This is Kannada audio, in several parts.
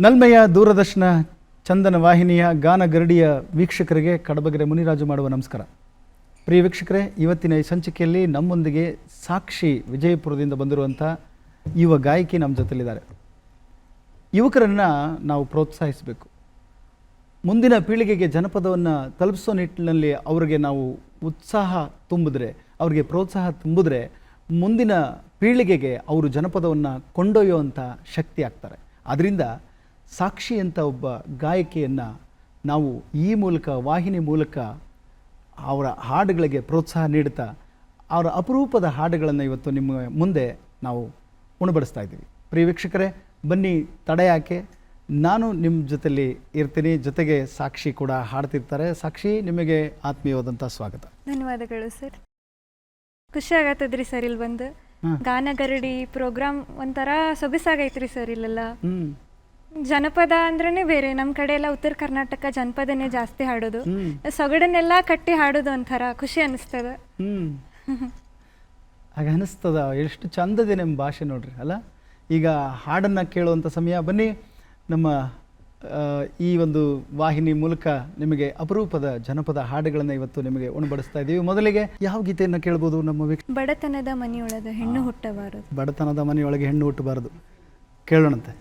ನಲ್ಮೆಯ ದೂರದರ್ಶನ ಚಂದನ ವಾಹಿನಿಯ ಗಾನ ಗರಡಿಯ ವೀಕ್ಷಕರಿಗೆ ಕಡಬಗೆರೆ ಮುನಿರಾಜು ಮಾಡುವ ನಮಸ್ಕಾರ. ಪ್ರಿಯ ವೀಕ್ಷಕರೇ, ಇವತ್ತಿನ ಈ ಸಂಚಿಕೆಯಲ್ಲಿ ನಮ್ಮೊಂದಿಗೆ ಸಾಕ್ಷಿ ವಿಜಯಪುರದಿಂದ ಬಂದಿರುವಂಥ ಯುವ ಗಾಯಕಿ ನಮ್ಮ ಜೊತೆಲಿದ್ದಾರೆ ಯುವಕರನ್ನು ನಾವು ಪ್ರೋತ್ಸಾಹಿಸಬೇಕು. ಮುಂದಿನ ಪೀಳಿಗೆಗೆ ಜನಪದವನ್ನು ತಲುಪಿಸೋ ನಿಟ್ಟಿನಲ್ಲಿ ಅವರಿಗೆ ನಾವು ಉತ್ಸಾಹ ತುಂಬಿದ್ರೆ, ಅವರಿಗೆ ಪ್ರೋತ್ಸಾಹ ತುಂಬಿದ್ರೆ ಮುಂದಿನ ಪೀಳಿಗೆಗೆ ಅವರು ಜನಪದವನ್ನು ಕೊಂಡೊಯ್ಯುವಂಥ ಶಕ್ತಿ ಆಗ್ತಾರೆ. ಅದರಿಂದ ಸಾಕ್ಷಿ ಅಂತ ಒಬ್ಬ ಗಾಯಕಿಯನ್ನು ನಾವು ಈ ಮೂಲಕ ವಾಹಿನಿ ಮೂಲಕ ಅವರ ಹಾಡುಗಳಿಗೆ ಪ್ರೋತ್ಸಾಹ ನೀಡುತ್ತಾ ಅವರ ಅಪರೂಪದ ಹಾಡುಗಳನ್ನು ಇವತ್ತು ನಿಮ್ಮ ಮುಂದೆ ನಾವು ಉಣಬಡಿಸ್ತಾ ಇದ್ದೀವಿ. ಪ್ರಿಯ ವೀಕ್ಷಕರೇ ಬನ್ನಿ ತಡೆ ಯಾಕೆ ನಾನು ನಿಮ್ಮ ಜೊತೆಯಲ್ಲಿ ಇರ್ತೀನಿ. ಜೊತೆಗೆ ಸಾಕ್ಷಿ ಕೂಡ ಹಾಡ್ತಿರ್ತಾರೆ. ಸಾಕ್ಷಿ ನಿಮಗೆ ಆತ್ಮೀಯವಾದಂಥ ಸ್ವಾಗತ. ಧನ್ಯವಾದಗಳು ಸರ್. ಖುಷಿ ಆಗತ್ತದ್ರಿ ಸರ್ ಇಲ್ಲಿ ಬಂದು. ಗಾನಗರಡಿ ಪ್ರೋಗ್ರಾಮ್ ಒಂಥರ ಸೊಗಸಾಗೈತ್ರಿ ಸರ್ ಇಲ್ಲೆಲ್ಲ. ಜನಪದ ಅಂದ್ರೆ ಬೇರೆ. ನಮ್ಮ ಕಡೆ ಎಲ್ಲ ಉತ್ತರ ಕರ್ನಾಟಕ ಜನಪದನೇ ಜಾಸ್ತಿ ಹಾಡೋದು. ಸೊಗಡನ್ನೆಲ್ಲ ಕಟ್ಟಿ ಹಾಡೋದು ಒಂಥರ ಖುಷಿ ಅನಿಸ್ತದ. ಹಾಗೆ ಅನಿಸ್ತದ. ಎಷ್ಟು ಚಂದದೆ ನಿಮ್ಮ ಭಾಷೆ ನೋಡ್ರಿ ಅಲ್ಲ? ಈಗ ಹಾಡನ್ನು ಕೇಳುವಂಥ ಸಮಯ. ಬನ್ನಿ ನಮ್ಮ ಈ ಒಂದು ವಾಹಿನಿ ಮೂಲಕ ನಿಮಗೆ ಅಪರೂಪದ ಜನಪದ ಹಾಡುಗಳನ್ನು ಇವತ್ತು ನಿಮಗೆ ಉಣಬಡಿಸ್ತಾ ಇದ್ದೀವಿ ಮೊದಲಿಗೆ ಯಾವ ಗೀತೆಯನ್ನು ಕೇಳ್ಬೋದು ನಮ್ಮ ಬಡತನದ ಮನೆಯೊಳಗ ಹೆಣ್ಣು ಹುಟ್ಟಬಾರದು. ಬಡತನದ ಮನೆಯೊಳಗೆ ಹೆಣ್ಣು ಹುಟ್ಟಬಾರದು. ಕೇಳೋಣಂತೆ.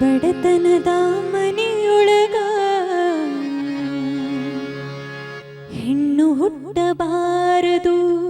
ಬಡತನದ ಮನೆಯೊಳಗ ಹೆಣ್ಣು ಹುಟ್ಟಬಾರದು.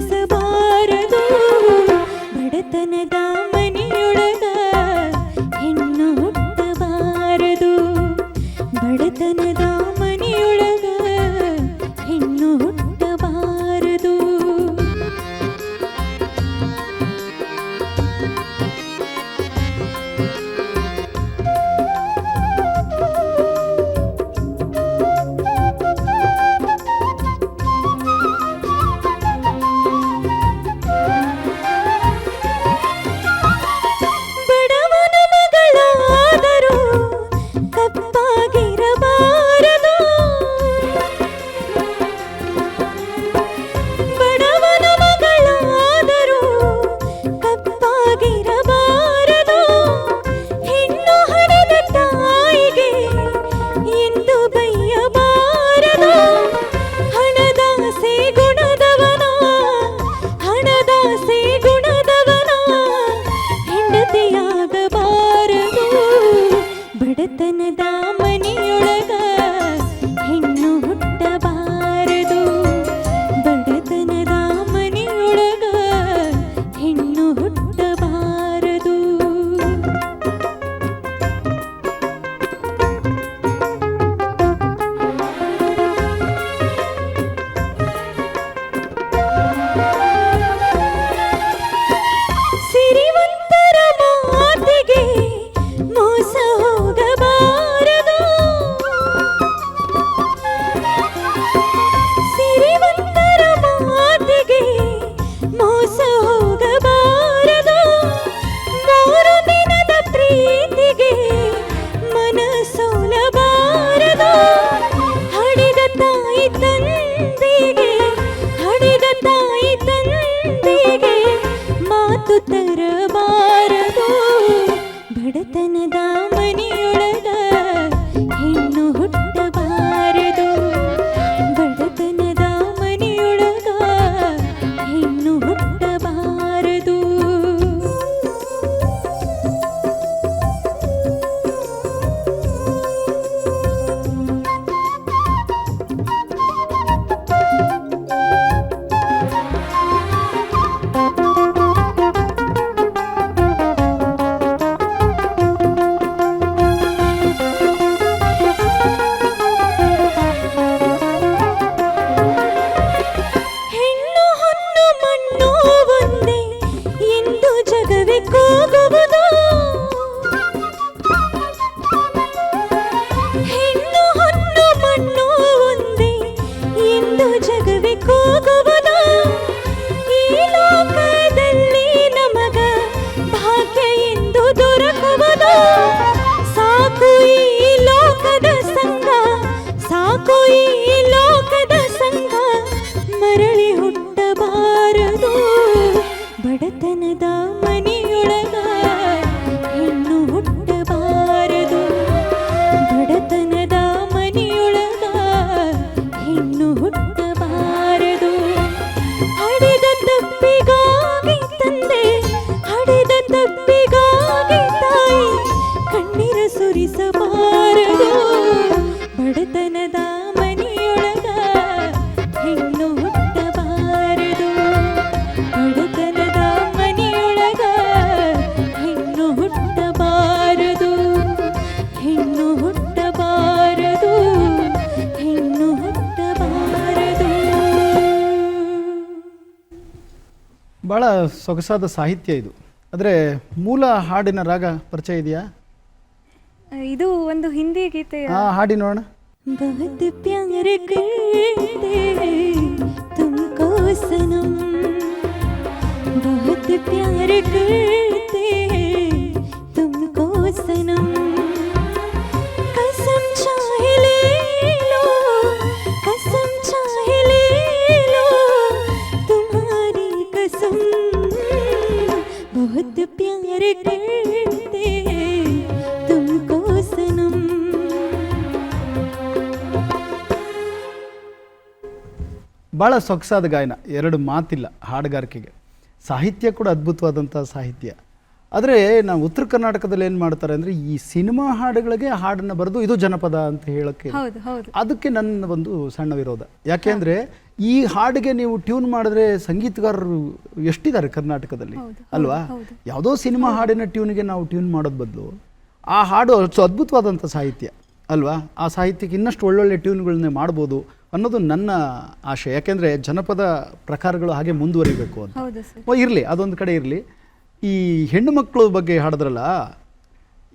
दामन ఎక్కువ ಸೊಗಸಾದ ಸಾಹಿತ್ಯ ಇದು. ಆದರೆ ಮೂಲ ಹಾಡಿನ ರಾಗ ಪರಿಚಯ ಇದೆಯಾ? ಇದು ಒಂದು ಹಿಂದಿ ಗೀತೆ ಆ ಹಾಡಿ ನೋಡೋಣ. ಭಾಳ ಸೊಗಸಾದ ಗಾಯನ ಎರಡು ಮಾತಿಲ್ಲ ಹಾಡುಗಾರಿಕೆಗೆ. ಸಾಹಿತ್ಯ ಕೂಡ ಅದ್ಭುತವಾದಂಥ ಸಾಹಿತ್ಯ. ಆದರೆ ನಾವು ಉತ್ತರ ಕರ್ನಾಟಕದಲ್ಲಿ ಏನು ಮಾಡ್ತಾರೆ ಅಂದರೆ ಈ ಸಿನಿಮಾ ಹಾಡುಗಳಿಗೆ ಹಾಡನ್ನು ಬರೆದು ಇದು ಜನಪದ ಅಂತ ಹೇಳೋಕ್ಕೆ ಅದಕ್ಕೆ ನನ್ನ ಒಂದು ಸಣ್ಣ ವಿರೋಧ. ಯಾಕೆಂದರೆ ಈ ಹಾಡಿಗೆ ನೀವು ಟ್ಯೂನ್ ಮಾಡಿದ್ರೆ ಸಂಗೀತಗಾರರು ಎಷ್ಟಿದ್ದಾರೆ ಕರ್ನಾಟಕದಲ್ಲಿ? ಅಲ್ವಾ. ಯಾವುದೋ ಸಿನಿಮಾ ಹಾಡಿನ ಟ್ಯೂನ್ಗೆ ನಾವು ಟ್ಯೂನ್ ಮಾಡೋದು ಬದಲು. ಆ ಹಾಡು ಅಷ್ಟು ಅದ್ಭುತವಾದಂಥ ಸಾಹಿತ್ಯ. ಅಲ್ವಾ? ಆ ಸಾಹಿತ್ಯಕ್ಕೆ ಇನ್ನಷ್ಟು ಒಳ್ಳೊಳ್ಳೆ ಟ್ಯೂನ್ಗಳನ್ನೇ ಮಾಡ್ಬೋದು. ಅನ್ನೋದು ನನ್ನ ಆಶೆ. ಯಾಕೆಂದರೆ ಜನಪದ ಪ್ರಕಾರಗಳು ಹಾಗೆ ಮುಂದುವರಿಬೇಕು ಅಂತ. ಓ ಇರಲಿ ಅದೊಂದು ಕಡೆ ಇರಲಿ. ಈ ಹೆಣ್ಣು ಮಕ್ಕಳು ಬಗ್ಗೆ ಹಾಡಿದ್ರಲ್ಲ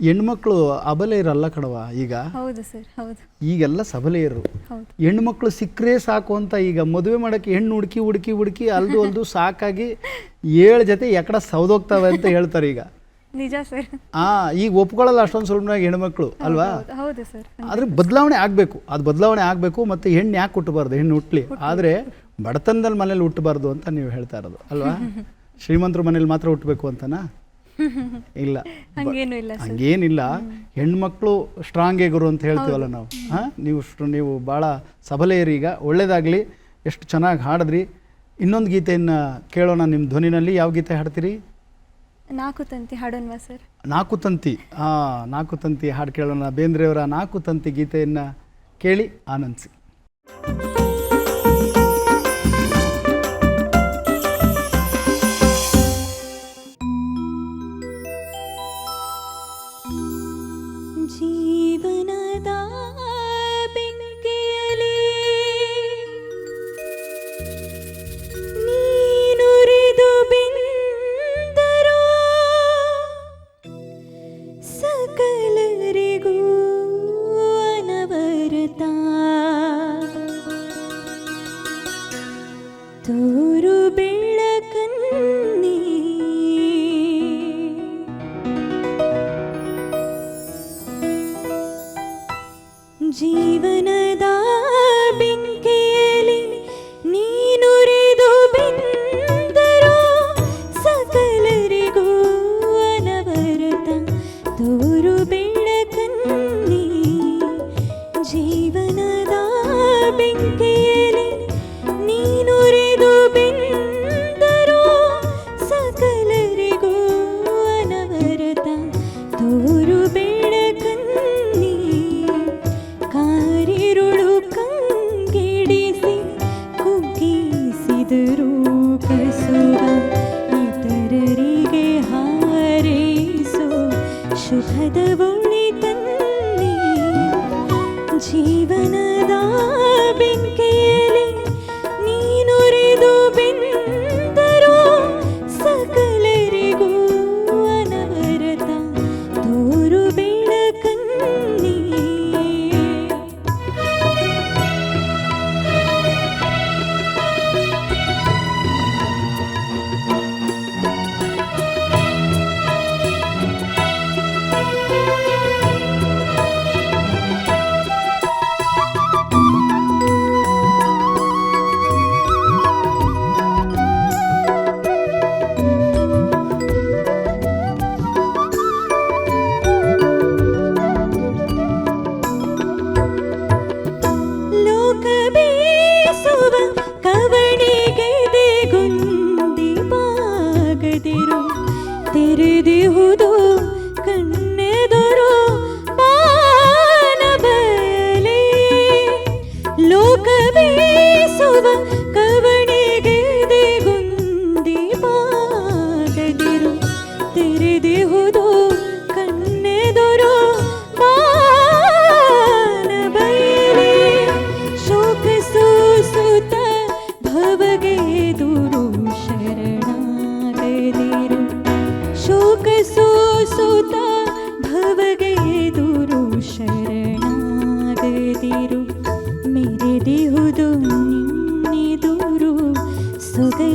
ಹೆಣ್ಮಕ್ಳು ಅಬಲೆ ಇರಲ್ಲ ಕಣವ ಈಗ. ಹೌದು ಸರ್ ಹೌದು. ಈಗೆಲ್ಲ ಸಬಲೆಯರು ಹೆಣ್ಮಕ್ಳು ಸಿಕ್ಕರೆ ಸಾಕು ಅಂತ ಈಗ ಮದುವೆ ಮಾಡೋಕ್ಕೆ ಹೆಣ್ಣು ಹುಡುಕಿ ಹುಡುಕಿ ಹುಡುಕಿ ಅಲ್ದು ಅಲ್ದು ಸಾಕಾಗಿ ಏಳು ಜೊತೆ ಎಕಡ ಸೌದೋಗ್ತವೆ ಅಂತ ಹೇಳ್ತಾರೆ ಈಗ. ನಿಜ ಸರ್ ಆ ಈಗ ಒಪ್ಕೊಳ್ಳಲ್ಲ ಅಷ್ಟೊಂದು ಸುಲಭನಾಗಿ ಹೆಣ್ಮಕ್ಳು ಅಲ್ವಾ? ಹೌದು, ಸರ್ ಆದ್ರೆ ಬದಲಾವಣೆ ಆಗಬೇಕು ಅದು ಬದಲಾವಣೆ ಆಗಬೇಕು ಮತ್ತೆ ಹೆಣ್ಣು ಯಾಕೆ ಹುಟ್ಟಬಾರ್ದು ಹೆಣ್ಣು ಹುಟ್ಲಿ? ಆದರೆ ಬಡತನದಲ್ಲಿ ಮನೇಲಿ ಹುಟ್ಟಬಾರ್ದು ಅಂತ ನೀವು ಹೇಳ್ತಾ ಇರೋದು ಅಲ್ವಾ? ಶ್ರೀಮಂತರ ಮನೇಲಿ ಮಾತ್ರ ಹುಟ್ಟಬೇಕು ಅಂತನಾ? ಇಲ್ಲ. ಹಂಗೇನಿಲ್ಲ. ಹೆಣ್ಮಕ್ಳು ಸ್ಟ್ರಾಂಗೇ ಗುರು ಅಂತ ಹೇಳ್ತೀವಲ್ಲ ನಾವು. ಹಾಂ? ನೀವು ಇಷ್ಟು ನೀವು ಭಾಳ ಸಬಲೆಯರಿ ಈಗ. ಒಳ್ಳೇದಾಗಲಿ. ಎಷ್ಟು ಚೆನ್ನಾಗಿ ಹಾಡಿದ್ರಿ. ಇನ್ನೊಂದು ಗೀತೆಯನ್ನು ಕೇಳೋಣ ನಿಮ್ಮ ಧ್ವನಿನಲ್ಲಿ. ಯಾವ ಗೀತೆ ಹಾಡ್ತೀರಿ? ನಾಲ್ಕು ತಂತಿ ಹಾಡೋಣ ಸರ್? ನಾಲ್ಕು ತಂತಿ. ಹಾಂ ನಾಲ್ಕು ತಂತಿ ಹಾಡು ಕೇಳೋಣ. ಬೇಂದ್ರೆಯವರ ನಾಲ್ಕು ತಂತಿ ಗೀತೆಯನ್ನು ಕೇಳಿ ಆನಂದಿಸಿ. ಜೀವನದ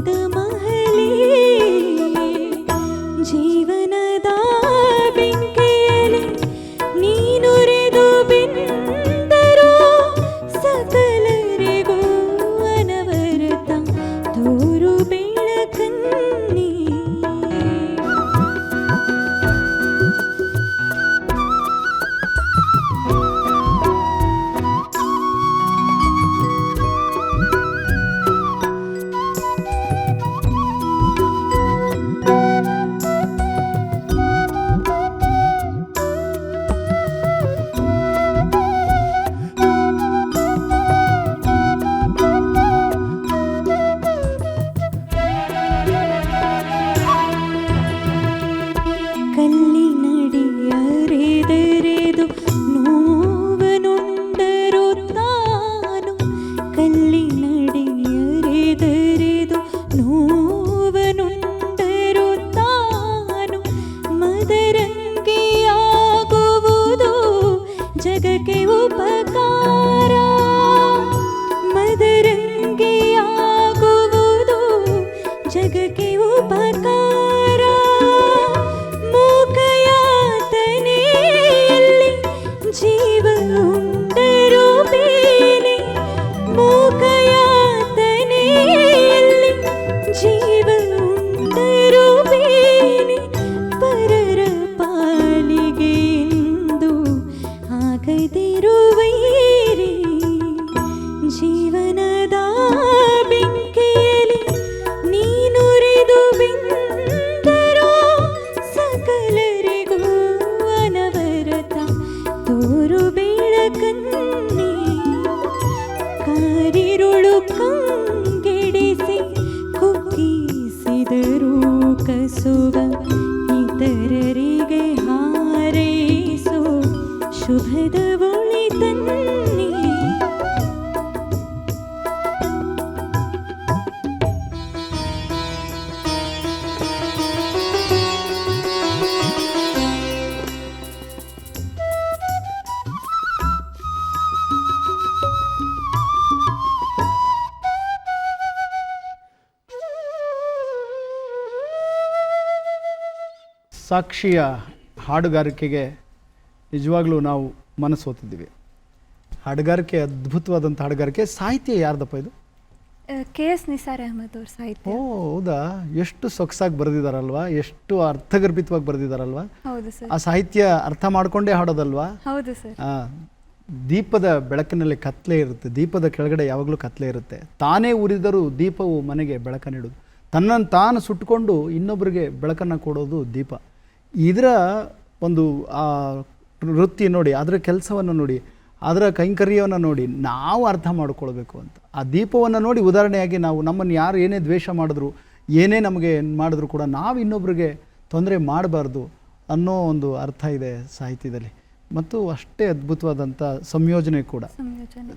的梦 हारेसु शुभद ಸಾಕ್ಷಿಯ ಹಾಡುಗಾರಿಕೆಗೆ ನಿಜವಾಗ್ಲೂ ನಾವು ಮನಸ್ಸು ಓದ್ತಿದ್ದೀವಿ ಹಾಡುಗಾರಿಕೆ ಅದ್ಭುತವಾದಂಥ ಹಾಡುಗಾರಿಕೆ. ಸಾಹಿತ್ಯ ಯಾರ್ದಪ್ಪ ಇದು? ಕೆ ಎಸ್ ನಿಸಾರ್ ಅಹಮದ್ ಅವ್ರ ಸಾಹಿತ್ಯ. ಓ ಹೌದಾ? ಎಷ್ಟು ಸೊಗಸಾಗಿ ಬರೆದಿದಾರಲ್ವಾ ಎಷ್ಟು ಅರ್ಥಗರ್ಭಿತವಾಗಿ ಬರೆದಿದಾರಲ್ವಾ ಹೌದು ಸರ್. ಆ ಸಾಹಿತ್ಯ ಅರ್ಥ ಮಾಡಿಕೊಂಡೇ ಹಾಡೋದಲ್ವಾ? ಹೌದು ಸರ್. ಆ, ದೀಪದ ಬೆಳಕಿನಲ್ಲಿ ಕತ್ಲೆ ಇರುತ್ತೆ. ದೀಪದ ಕೆಳಗಡೆ ಯಾವಾಗಲೂ ಕತ್ಲೆ ಇರುತ್ತೆ. ತಾನೇ ಉರಿದರೂ ದೀಪವು ಮನೆಗೆ ಬೆಳಕ ನೀಡೋದು ತನ್ನನ್ನು ತಾನು ಸುಟ್ಟುಕೊಂಡು ಇನ್ನೊಬ್ಬರಿಗೆ ಬೆಳಕನ್ನು ಕೊಡೋದು ದೀಪ. ಇದರ ಒಂದು ಆ ವೃತ್ತಿ ನೋಡಿ ಅದರ ಕೆಲಸವನ್ನು ನೋಡಿ ಅದರ ಕೈಂಕರ್ಯವನ್ನು ನೋಡಿ ನಾವು ಅರ್ಥ ಮಾಡ್ಕೊಳ್ಬೇಕು ಅಂತ. ಆ ದೀಪವನ್ನು ನೋಡಿ ಉದಾಹರಣೆಯಾಗಿ ನಾವು ನಮ್ಮನ್ನು ಯಾರು ಏನೇ ದ್ವೇಷ ಮಾಡಿದ್ರು ಏನೇ ನಮಗೆ ಮಾಡಿದ್ರು ಕೂಡ ನಾವು ಇನ್ನೊಬ್ರಿಗೆ ತೊಂದರೆ ಮಾಡಬಾರ್ದು ಅನ್ನೋ ಒಂದು ಅರ್ಥ ಇದೆ ಸಾಹಿತ್ಯದಲ್ಲಿ. ಮತ್ತು ಅಷ್ಟೇ ಅದ್ಭುತವಾದಂಥ ಸಂಯೋಜನೆ ಕೂಡ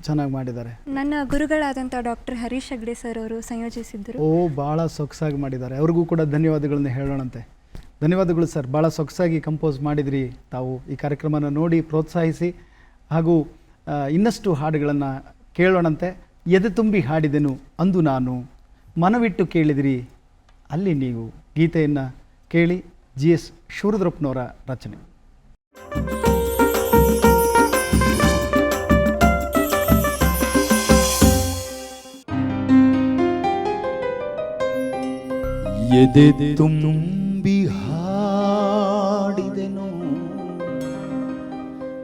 ಚೆನ್ನಾಗಿ ಮಾಡಿದ್ದಾರೆ. ನನ್ನ ಗುರುಗಳಾದಂಥ ಡಾಕ್ಟರ್ ಹರೀಶ್ ಹೆಗ್ಡೆ ಸರ್ ಅವರು ಸಂಯೋಜಿಸಿದ್ದರು. ಓ ಭಾಳ ಸೊಗಸಾಗಿ ಮಾಡಿದ್ದಾರೆ. ಅವ್ರಿಗೂ ಕೂಡ ಧನ್ಯವಾದಗಳನ್ನ ಹೇಳೋಣಂತೆ. ಧನ್ಯವಾದಗಳು ಸರ್. ಭಾಳ ಸೊಗಸಾಗಿ ಕಂಪೋಸ್ ಮಾಡಿದ್ರಿ. ತಾವು ಈ ಕಾರ್ಯಕ್ರಮನ ನೋಡಿ ಪ್ರೋತ್ಸಾಹಿಸಿ ಹಾಗೂ ಇನ್ನಷ್ಟು ಹಾಡುಗಳನ್ನು ಕೇಳೋಣಂತೆ. ಎದೆ ತುಂಬಿ ಹಾಡಿದೆನು ಅಂದು ನಾನು. ಮನವಿಟ್ಟು ಕೇಳಿದಿರಿ. ಅಲ್ಲಿ ನೀವು. ಗೀತೆಯನ್ನು ಕೇಳಿ ಜಿ ಎಸ್ ಶಿವರುದ್ರಪ್ಪನವರ ರಚನೆ. ಎದೆ ತುಂಬಿ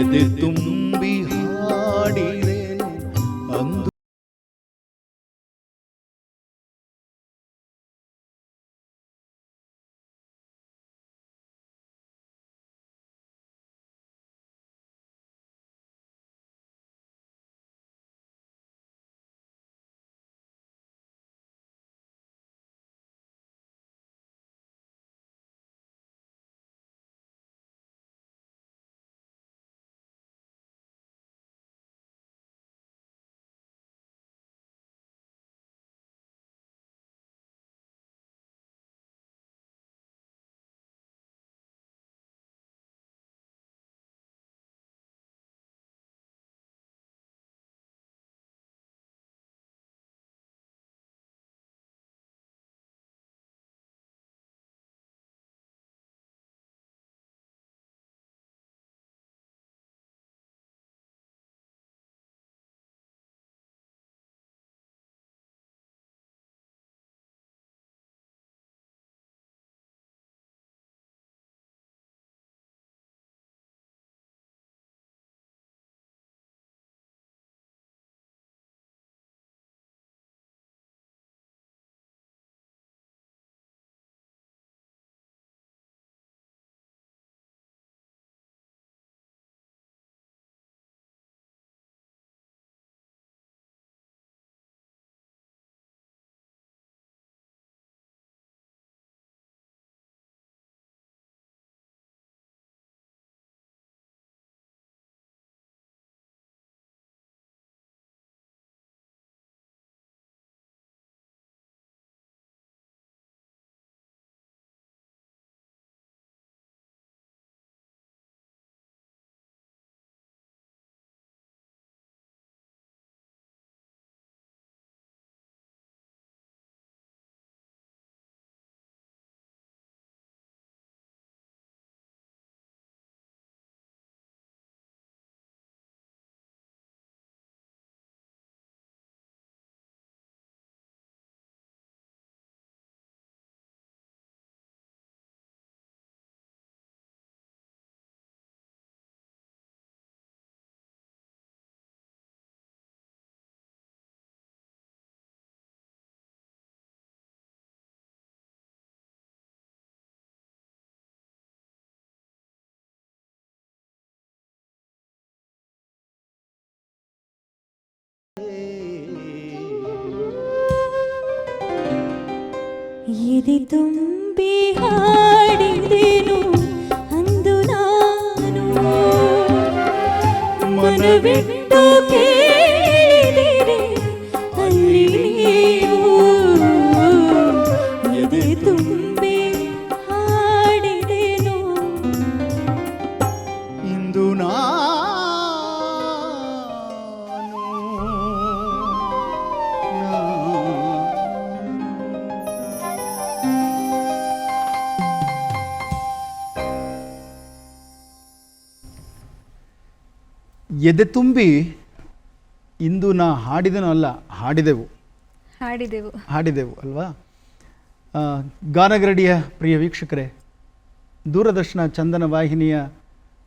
ಎದೆ ಎದೆ ತುಂಬಿ ಹಾಡಿದೆನು ಅಂದು ನಾನು ಮನವಿಟ್ಟು ಕೇಳಿದಿರಿ ಎದೆ ತುಂಬಿ ಇಂದು ನಾ ಹಾಡಿದನೋ ಅಲ್ಲ ಹಾಡಿದೆವು. ಹಾಡಿದೆವು. ಹಾಡಿದೆವು ಅಲ್ವಾ? ಗಾನಗರಡಿಯ ಪ್ರಿಯ ವೀಕ್ಷಕರೇ ದೂರದರ್ಶನ ಚಂದನ ವಾಹಿನಿಯ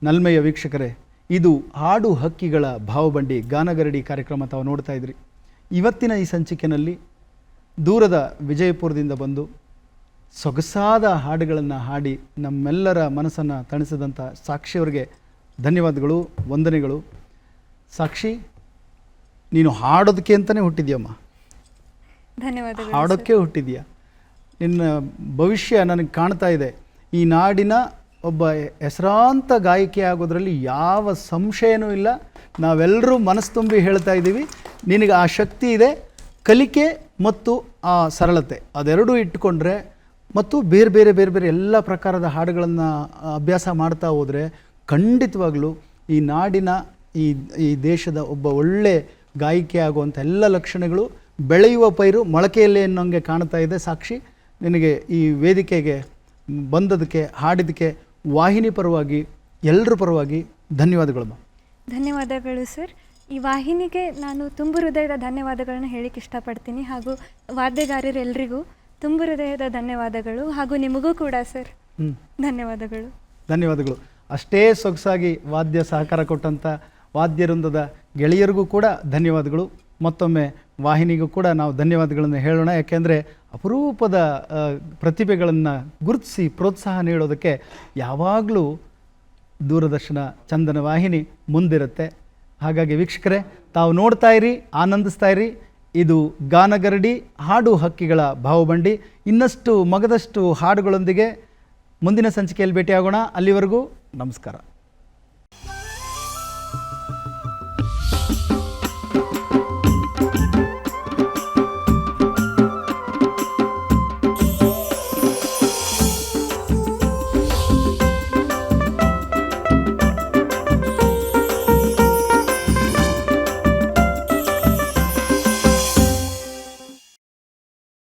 ನಲ್ಮೆಯ ವೀಕ್ಷಕರೇ ಇದು ಹಾಡು ಹಕ್ಕಿಗಳ ಭಾವಬಂಡಿ ಗಾನಗರಡಿ ಕಾರ್ಯಕ್ರಮ ತಾವು ನೋಡ್ತಾ ಇದ್ರಿ. ಇವತ್ತಿನ ಈ ಸಂಚಿಕೆಯಲ್ಲಿ ದೂರದ ವಿಜಯಪುರದಿಂದ ಬಂದು ಸೊಗಸಾದ ಹಾಡುಗಳನ್ನು ಹಾಡಿ ನಮ್ಮೆಲ್ಲರ ಮನಸ್ಸನ್ನು ತಣಿಸಿದಂಥ ಸಾಕ್ಷಿಯವರಿಗೆ ಧನ್ಯವಾದಗಳು ವಂದನೆಗಳು. ಸಾಕ್ಷಿ ನೀನು ಹಾಡೋದಕ್ಕೆ ಅಂತಲೇ ಹುಟ್ಟಿದ್ಯಮ್ಮ. ಧನ್ಯವಾದ ಹಾಡೋಕ್ಕೆ ಹುಟ್ಟಿದೀಯ? ನಿನ್ನ ಭವಿಷ್ಯ ನನಗೆ ಕಾಣ್ತಾ ಇದೆ. ಈ ನಾಡಿನ ಒಬ್ಬ ಹೆಸರಾಂತ ಗಾಯಕಿ ಆಗೋದ್ರಲ್ಲಿ ಯಾವ ಸಂಶಯನೂ ಇಲ್ಲ. ನಾವೆಲ್ಲರೂ ಮನಸ್ಸು ತುಂಬಿ ಹೇಳ್ತಾ ಇದ್ದೀವಿ. ನಿನಗೆ ಆ ಶಕ್ತಿ ಇದೆ ಕಲಿಕೆ ಮತ್ತು ಆ ಸರಳತೆ. ಅದೆರಡೂ ಇಟ್ಕೊಂಡ್ರೆ ಮತ್ತು ಬೇರೆ ಬೇರೆ ಬೇರೆ ಬೇರೆ ಎಲ್ಲ ಪ್ರಕಾರದ ಹಾಡುಗಳನ್ನು ಅಭ್ಯಾಸ ಮಾಡ್ತಾ ಹೋದರೆ ಖಂಡಿತವಾಗಲೂ ಈ ನಾಡಿನ ಈ ಈ ದೇಶದ ಒಬ್ಬ ಒಳ್ಳೆ ಗಾಯಕಿ ಆಗುವಂಥ ಎಲ್ಲ ಲಕ್ಷಣಗಳು ಬೆಳೆಯುವ ಪೈರು ಮೊಳಕೆಯಲ್ಲಿ ಅನ್ನೋಂಗೆ ಕಾಣ್ತಾ ಇದೆ ಸಾಕ್ಷಿ. ನಿನಗೆ ಈ ವೇದಿಕೆಗೆ ಬಂದದಕ್ಕೆ ಹಾಡಿದಕ್ಕೆ ವಾಹಿನಿ ಪರವಾಗಿ ಎಲ್ಲರ ಪರವಾಗಿ ಧನ್ಯವಾದಗಳು ಧನ್ಯವಾದಗಳು ಸರ್. ಈ ವಾಹಿನಿಗೆ ನಾನು ತುಂಬು ಹೃದಯದ ಧನ್ಯವಾದಗಳನ್ನು ಹೇಳಿಕ್ಕೆ ಇಷ್ಟಪಡ್ತೀನಿ ಹಾಗೂ ವಾದ್ಯಗಾರರೆಲ್ಲರಿಗೂ ತುಂಬು ಹೃದಯದ ಧನ್ಯವಾದಗಳು ಹಾಗೂ ನಿಮಗೂ ಕೂಡ ಸರ್. ಹ್ಞೂ ಧನ್ಯವಾದಗಳು. ಧನ್ಯವಾದಗಳು. ಅಷ್ಟೇ ಸೊಗಸಾಗಿ ವಾದ್ಯ ಸಹಕಾರ ಕೊಟ್ಟಂಥ ವಾದ್ಯವೃಂದದ ಗೆಳೆಯರಿಗೂ ಕೂಡ ಧನ್ಯವಾದಗಳು. ಮತ್ತೊಮ್ಮೆ ವಾಹಿನಿಗೂ ಕೂಡ ನಾವು ಧನ್ಯವಾದಗಳನ್ನು ಹೇಳೋಣ. ಯಾಕೆಂದರೆ ಅಪರೂಪದ ಪ್ರತಿಭೆಗಳನ್ನು ಗುರುತಿಸಿ ಪ್ರೋತ್ಸಾಹ ನೀಡೋದಕ್ಕೆ ಯಾವಾಗಲೂ ದೂರದರ್ಶನ ಚಂದನ ವಾಹಿನಿ ಮುಂದಿರುತ್ತೆ. ಹಾಗಾಗಿ ವೀಕ್ಷಕರೇ, ತಾವು ನೋಡ್ತಾ ಇರಿ, ಆನಂದಿಸ್ತಾ ಇರಿ. ಇದು ಗಾನಗರಡಿ ಹಾಡು ಹಕ್ಕಿಗಳ ಭಾವಬಂಡಿ ಇನ್ನಷ್ಟು ಮಗದಷ್ಟು ಹಾಡುಗಳೊಂದಿಗೆ ಮುಂದಿನ ಸಂಚಿಕೆಯಲ್ಲಿ ಭೇಟಿಯಾಗೋಣ. ಅಲ್ಲಿವರೆಗೂ ನಮಸ್ಕಾರ.